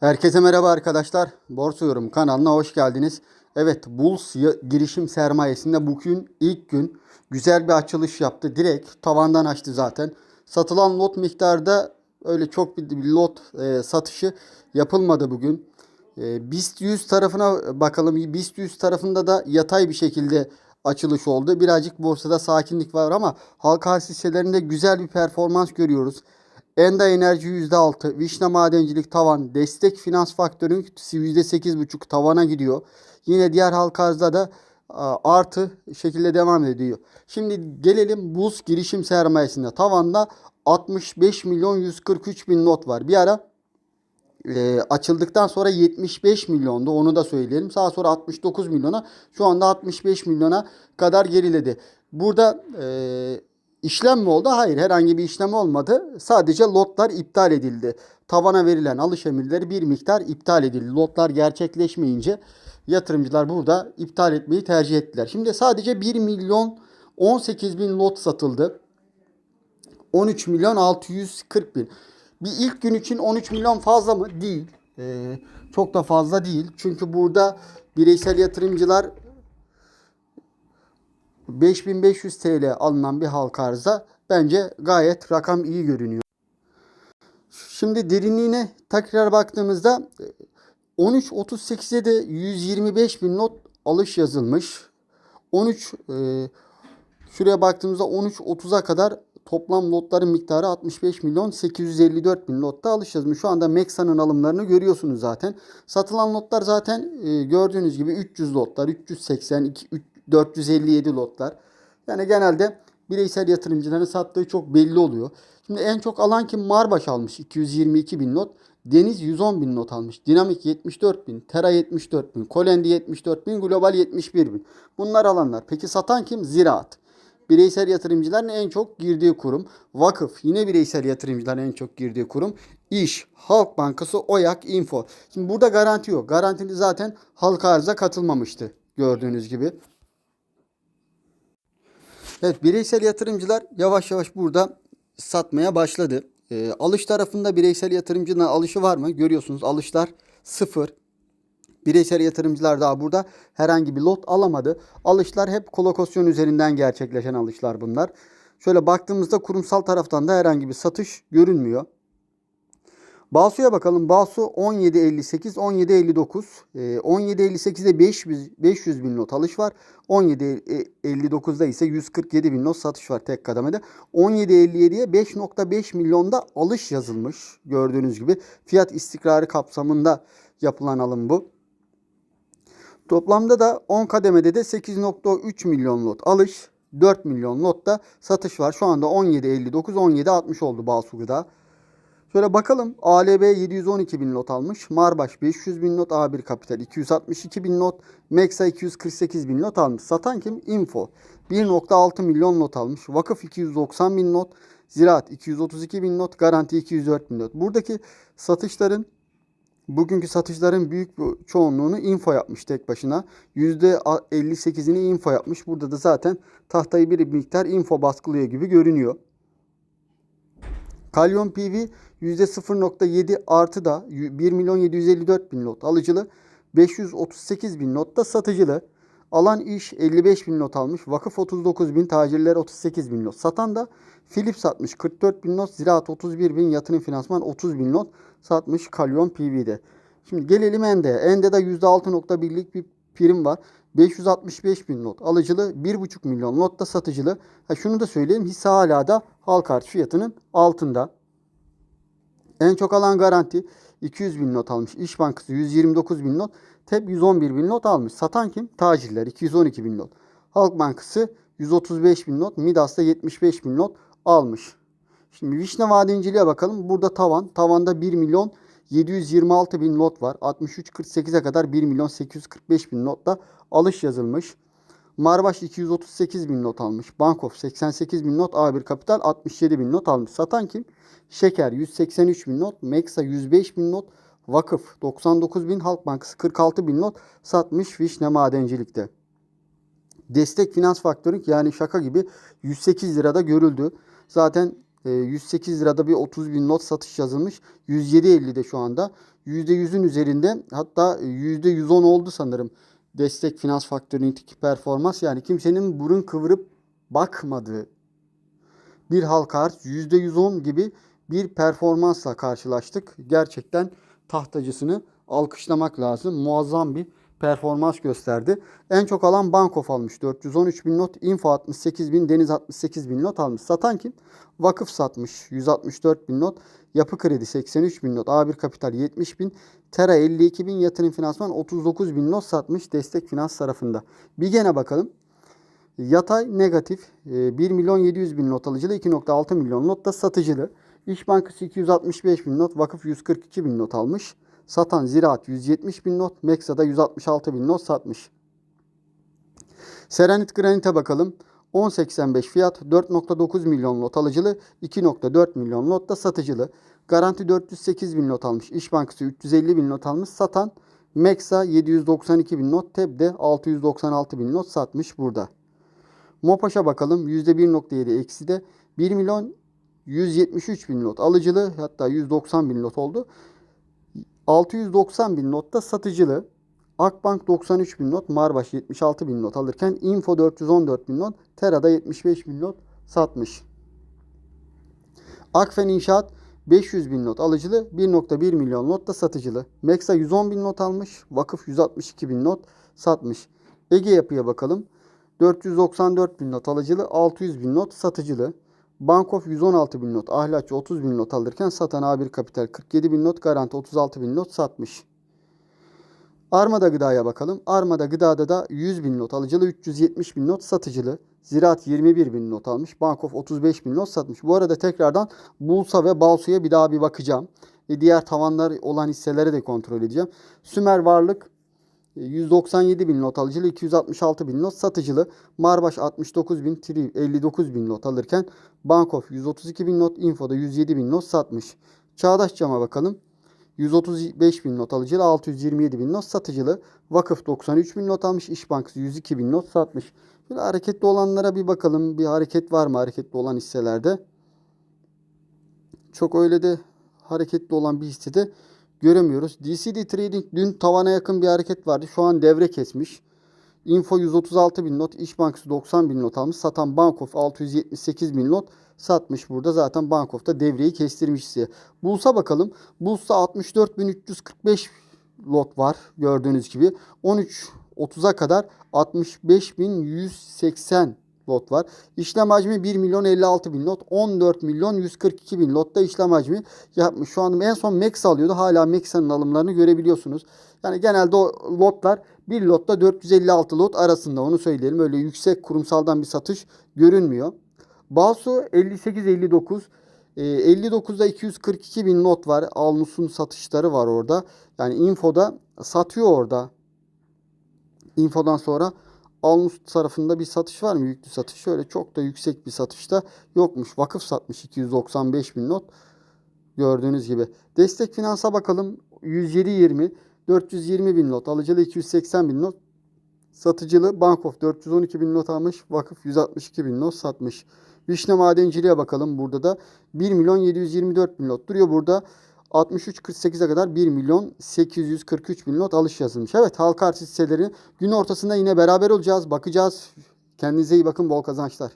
Herkese merhaba arkadaşlar. Borsa Yorum kanalına hoş geldiniz. Evet Bulls girişim sermayesinde bugün ilk gün güzel bir açılış yaptı. Direkt tavandan açtı zaten. Satılan lot miktarı da öyle çok bir lot e, satışı yapılmadı bugün. E, BIST 100 tarafına bakalım. BIST 100 tarafında da yatay bir şekilde açılış oldu. Birazcık borsada sakinlik var ama halka hisselerinde güzel bir performans görüyoruz. Enda Enerji %6, Vişne Madencilik tavan, Destek Finans Faktörü %8,5 tavana gidiyor. Yine diğer halka arzda da artı şekilde devam ediyor. Şimdi gelelim Buz girişim sermayesinde. Tavanda 65 milyon 143 bin not var. Bir ara e, açıldıktan sonra 75 milyondu onu da söyleyelim. Daha sonra 69 milyona şu anda 65 milyona kadar geriledi. Burada e, işlem mi oldu? Hayır herhangi bir işlem olmadı. Sadece lotlar iptal edildi. Tavana verilen alış emirleri bir miktar iptal edildi. Lotlar gerçekleşmeyince yatırımcılar burada iptal etmeyi tercih ettiler. Şimdi sadece 1 milyon 18 bin lot satıldı. 13 milyon 640 bin. Bir ilk gün için 13 milyon fazla mı? Değil. Ee, çok da fazla değil. Çünkü burada bireysel yatırımcılar 5500 TL alınan bir halka arıza bence gayet rakam iyi görünüyor. Şimdi derinliğine tekrar baktığımızda 13.38'e de 125 bin not alış yazılmış. 13 e, şuraya baktığımızda 13.30'a kadar toplam lotların miktarı 65 milyon 854 bin lotta alış yazmış. Şu anda Mexa'nın alımlarını görüyorsunuz zaten. Satılan lotlar zaten e, gördüğünüz gibi 300 lotlar, 380, 2, 457 lotlar. Yani genelde bireysel yatırımcıların sattığı çok belli oluyor. Şimdi en çok alan kim? Marbaş almış 222 bin not. Deniz 110 bin not almış. Dinamik 74 bin. Tera 74 bin. Kolendi 74 bin. Global 71 bin. Bunlar alanlar. Peki satan kim? Ziraat. Bireysel yatırımcıların en çok girdiği kurum. Vakıf yine bireysel yatırımcıların en çok girdiği kurum. İş, Halk Bankası, Oyak, Info. Şimdi burada garanti yok. Garantili zaten halka arıza katılmamıştı gördüğünüz gibi. Evet bireysel yatırımcılar yavaş yavaş burada satmaya başladı. Ee, alış tarafında bireysel yatırımcının alışı var mı? Görüyorsunuz alışlar sıfır. Bireysel yatırımcılar daha burada herhangi bir lot alamadı. Alışlar hep kolokasyon üzerinden gerçekleşen alışlar bunlar. Şöyle baktığımızda kurumsal taraftan da herhangi bir satış görünmüyor. Basu'ya bakalım. Basu 17.58, 17.59. Ee, 17.58'de 500, 500 bin not alış var. 17.59'da ise 147 bin not satış var tek kademede. 17.57'ye 5.5 milyonda alış yazılmış. Gördüğünüz gibi fiyat istikrarı kapsamında yapılan alım bu. Toplamda da 10 kademede de 8.3 milyon lot alış, 4 milyon lotta satış var. Şu anda 17.59, 17.60 oldu Basu Gıda. Şöyle bakalım. ALB 712 bin not almış. Marbaş 500 bin not. A1 Kapital 262 bin not. Mexa 248 bin not almış. Satan kim? Info. 1.6 milyon not almış. Vakıf 290 bin not. Ziraat 232 bin not. Garanti 204 bin not. Buradaki satışların bugünkü satışların büyük bir çoğunluğunu info yapmış tek başına. %58'ini info yapmış. Burada da zaten tahtayı bir miktar info baskılıyor gibi görünüyor. Kalyon PV %0.7 artı da 1 milyon 754 bin lot alıcılı. 538 bin not da satıcılı. Alan iş 55 bin not almış. Vakıf 39 bin, tacirler 38 bin not. Satan da Philips satmış 44 bin not. Ziraat 31 bin, yatırım finansman 30 bin not satmış Kalyon PV'de. Şimdi gelelim Ende'ye. Ende'de %6.1'lik bir prim var. 565 bin not alıcılı, 1,5 milyon not da satıcılı. Ha şunu da söyleyeyim hisse hala da halka arz fiyatının altında. En çok alan garanti 200 bin not almış. İş Bankası 129 bin not. TEP 111 bin not almış. Satan kim? Tacirler 212 bin not. Halk Bankası 135 bin not. Midas da 75 bin not almış. Şimdi Vişne Madenciliğe bakalım. Burada tavan. Tavanda 1 milyon 726 bin not var. 63.48'e kadar 1 milyon 845 bin notta alış yazılmış. Marbaş 238 bin not almış. Bankof 88 bin not. A1 Kapital 67 bin not almış. Satan kim? Şeker 183 bin not. Meksa 105 bin not. Vakıf 99 bin. Halk Bankası 46 bin not satmış Vişne Madencilik'te. Destek Finans Faktörü yani şaka gibi 108 lirada görüldü. Zaten 108 lirada bir 30 bin not satış yazılmış. 107.50'de şu anda. %100'ün üzerinde hatta %110 oldu sanırım. Destek finans faktöründeki performans yani kimsenin burun kıvırıp bakmadığı bir halka arz %110 gibi bir performansla karşılaştık. Gerçekten tahtacısını alkışlamak lazım. Muazzam bir performans gösterdi. En çok alan Bankof almış. 413 bin not. Info 68 bin. Deniz 68 bin not almış. Satan kim? Vakıf satmış. 164 bin not. Yapı Kredi 83 bin not. A1 Kapital 70 bin. Tera 52 bin. Yatırım Finansman 39 bin not satmış destek finans tarafında. Bir gene bakalım. Yatay negatif e, 1 milyon 700 bin not alıcılı 2.6 milyon not da satıcılı. İş Bankası 265 bin not, Vakıf 142 bin not almış. Satan Ziraat 170 bin not, Meksa'da 166 bin not satmış. Serenit Granit'e bakalım. 10.85 fiyat 4.9 milyon lot alıcılı 2.4 milyon lot da satıcılı. Garanti 408 bin not almış. İş Bankası 350 bin not almış. Satan Meksa 792 bin not. Tebde 696 bin not satmış burada. Mopaş'a bakalım. %1.7 eksi de 1 milyon 173 bin not alıcılı hatta 190 bin not oldu. 690 bin not da satıcılı. Akbank 93 bin not, Marbaş 76 bin not alırken Info 414 bin not, Tera'da 75 bin not satmış. Akfen İnşaat 500 bin not alıcılı, 1.1 milyon not da satıcılı. Meksa 110 bin not almış, Vakıf 162 bin not satmış. Ege Yapı'ya bakalım. 494 bin not alıcılı, 600 bin not satıcılı. Bankof 116 bin not, Ahlaççı 30 bin not alırken satan A1 Kapital 47 bin not, Garanti 36 bin not satmış. Armada Gıda'ya bakalım. Armada Gıda'da da 100 bin not alıcılı, 370 bin not satıcılı. Ziraat 21 bin not almış. Bankof 35 bin not satmış. Bu arada tekrardan Bulsa ve Balsu'ya bir daha bir bakacağım. Ve diğer tavanlar olan hisseleri de kontrol edeceğim. Sümer Varlık 197 bin not alıcılı, 266 bin not satıcılı. Marbaş 69 bin, Tri 59 bin not alırken Bankof 132 bin not, Info'da 107 bin not satmış. Çağdaş Cam'a bakalım. 135 bin not alıcılı, 627 bin not satıcılı. Vakıf 93 bin not almış, İş Bankası 102 bin not satmış. Şöyle hareketli olanlara bir bakalım. Bir hareket var mı hareketli olan hisselerde? Çok öyle de hareketli olan bir hissede göremiyoruz. DCD Trading dün tavana yakın bir hareket vardı. Şu an devre kesmiş. Info 136 bin not, İş Bankası 90 bin not almış. Satan Bankof 678 bin not satmış burada. Zaten Bankof'ta devreyi kestirmiş size. Bulsa bakalım. Bulsa 64.345 lot var gördüğünüz gibi. 13 30'a kadar 65.180 lot var. İşlem hacmi 1 milyon 56 bin lot. 14 milyon 142 bin lotta işlem hacmi yapmış. Şu an en son Max alıyordu. Hala Max'ın alımlarını görebiliyorsunuz. Yani genelde o lotlar bir lotta 456 lot arasında onu söyleyelim. Öyle yüksek kurumsaldan bir satış görünmüyor. Balsu 58-59. 59'da 242 bin not var. Alnus'un satışları var orada. Yani infoda satıyor orada. Infodan sonra Alnus tarafında bir satış var mı? Yüklü satış. Şöyle çok da yüksek bir satışta yokmuş. Vakıf satmış 295 bin not. Gördüğünüz gibi. Destek finansa bakalım. 107-20. 420 bin not. Alıcılı 280 bin not. Satıcılı Bankof 412 bin not almış. Vakıf 162 bin not satmış. Vişne Madenciliğe bakalım. Burada da 1 milyon 724 bin not duruyor. Burada 63-48'e kadar 1 milyon 843 bin not alış yazılmış. Evet halka arz hisseleri gün ortasında yine beraber olacağız. Bakacağız. Kendinize iyi bakın. Bol kazançlar.